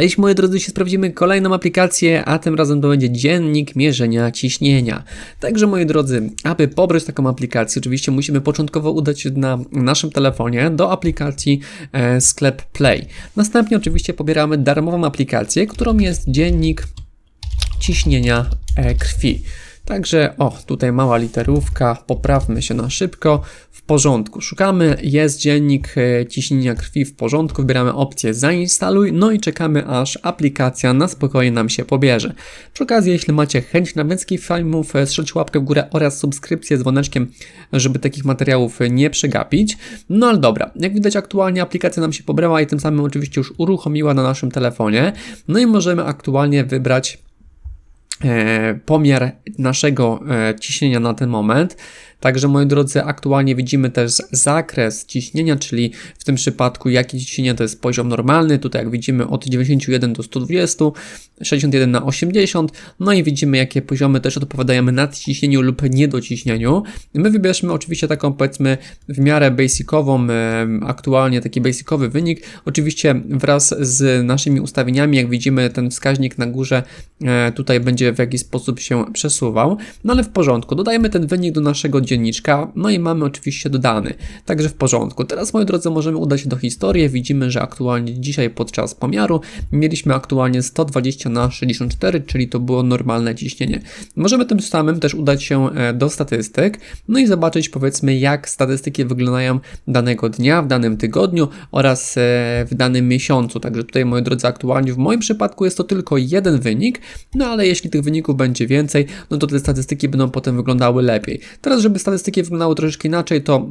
Cześć moi drodzy, się sprawdzimy kolejną aplikację, a tym razem to będzie dziennik mierzenia ciśnienia. Także moi drodzy, aby pobrać taką aplikację, oczywiście musimy początkowo udać się na naszym telefonie do aplikacji e, sklep Play. Następnie oczywiście pobieramy darmową aplikację, którą jest dziennik ciśnienia e, krwi. Także, o, tutaj mała literówka, poprawmy się na szybko, w porządku. Szukamy, jest dziennik e, ciśnienia krwi w porządku, wybieramy opcję zainstaluj, no i czekamy aż aplikacja na spokojnie nam się pobierze. Przy okazji, jeśli macie chęć na więcej filmów, e, strzelcie łapkę w górę oraz subskrypcję z dzwoneczkiem, żeby takich materiałów nie przegapić. No ale dobra, jak widać aktualnie aplikacja nam się pobrała i tym samym oczywiście już uruchomiła na naszym telefonie. No i możemy aktualnie wybrać pomiar naszego e, ciśnienia na ten moment. Także moi drodzy, aktualnie widzimy też zakres ciśnienia, czyli w tym przypadku jakie ciśnienie to jest poziom normalny. Tutaj jak widzimy od 91 do 120, 61 na 80. No i widzimy jakie poziomy też odpowiadają nadciśnieniu lub niedociśnieniu. My wybierzmy oczywiście taką powiedzmy w miarę basicową, aktualnie taki basicowy wynik. Oczywiście wraz z naszymi ustawieniami, jak widzimy ten wskaźnik na górze e, tutaj będzie w jakiś sposób się przesuwał. No ale w porządku, dodajemy ten wynik do naszego dzienniczka, no i mamy oczywiście dodany. Także w porządku. Teraz, moi drodzy, możemy udać się do historii. Widzimy, że aktualnie dzisiaj podczas pomiaru mieliśmy aktualnie 120 na 64, czyli to było normalne ciśnienie. Możemy tym samym też udać się e, do statystyk, no i zobaczyć powiedzmy, jak statystyki wyglądają danego dnia, w danym tygodniu oraz e, w danym miesiącu. Także tutaj, moi drodzy, aktualnie w moim przypadku jest to tylko jeden wynik, no ale jeśli tych wyników będzie więcej, no to te statystyki będą potem wyglądały lepiej. Teraz, żeby statystyki wyglądały troszeczkę inaczej, to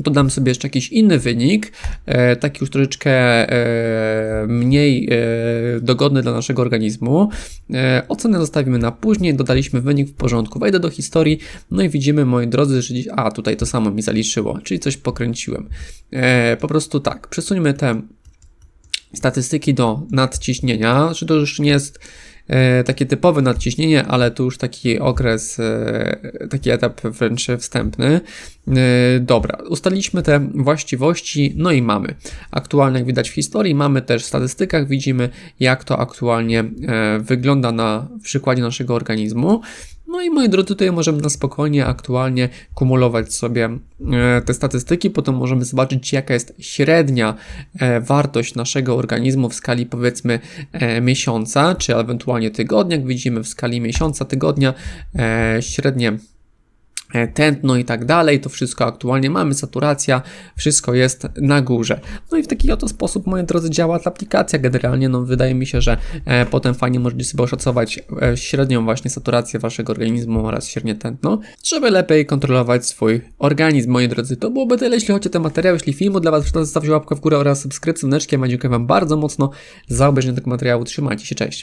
Dodam sobie jeszcze jakiś inny wynik, e, taki już troszeczkę e, mniej e, dogodny dla naszego organizmu. Ocenę zostawimy na później, dodaliśmy wynik w porządku. Wejdę do historii, no i widzimy, moi drodzy, że dziś, a tutaj to samo mi zaliczyło, czyli coś pokręciłem. Po prostu tak, przesuńmy te statystyki do nadciśnienia, czy to już nie jest takie typowe nadciśnienie, ale to już taki okres, e, taki etap wręcz wstępny. E, dobra, ustaliliśmy te właściwości, no i mamy. Aktualnie, jak widać w historii, mamy też w statystykach, widzimy jak to aktualnie e, wygląda na przykładzie naszego organizmu. No i moi drodzy, tutaj możemy na spokojnie aktualnie kumulować sobie e, te statystyki, potem możemy zobaczyć jaka jest średnia e, wartość naszego organizmu w skali powiedzmy e, miesiąca, czy ewentualnie tygodnia, jak widzimy w skali miesiąca, tygodnia, średnie tętno i tak dalej, to wszystko aktualnie mamy, saturacja, wszystko jest na górze. No i w taki oto sposób, moi drodzy, działa ta aplikacja generalnie, no wydaje mi się, że e, potem fajnie możecie sobie oszacować e, średnią właśnie saturację waszego organizmu oraz średnie tętno, żeby lepiej kontrolować swój organizm, moi drodzy. To byłoby tyle, jeśli chodzi o ten materiał, jeśli filmu dla was, to zostawcie łapkę w górę oraz subskrypcję, a dziękuję wam bardzo mocno za obejrzenie tego materiału, trzymajcie się, cześć.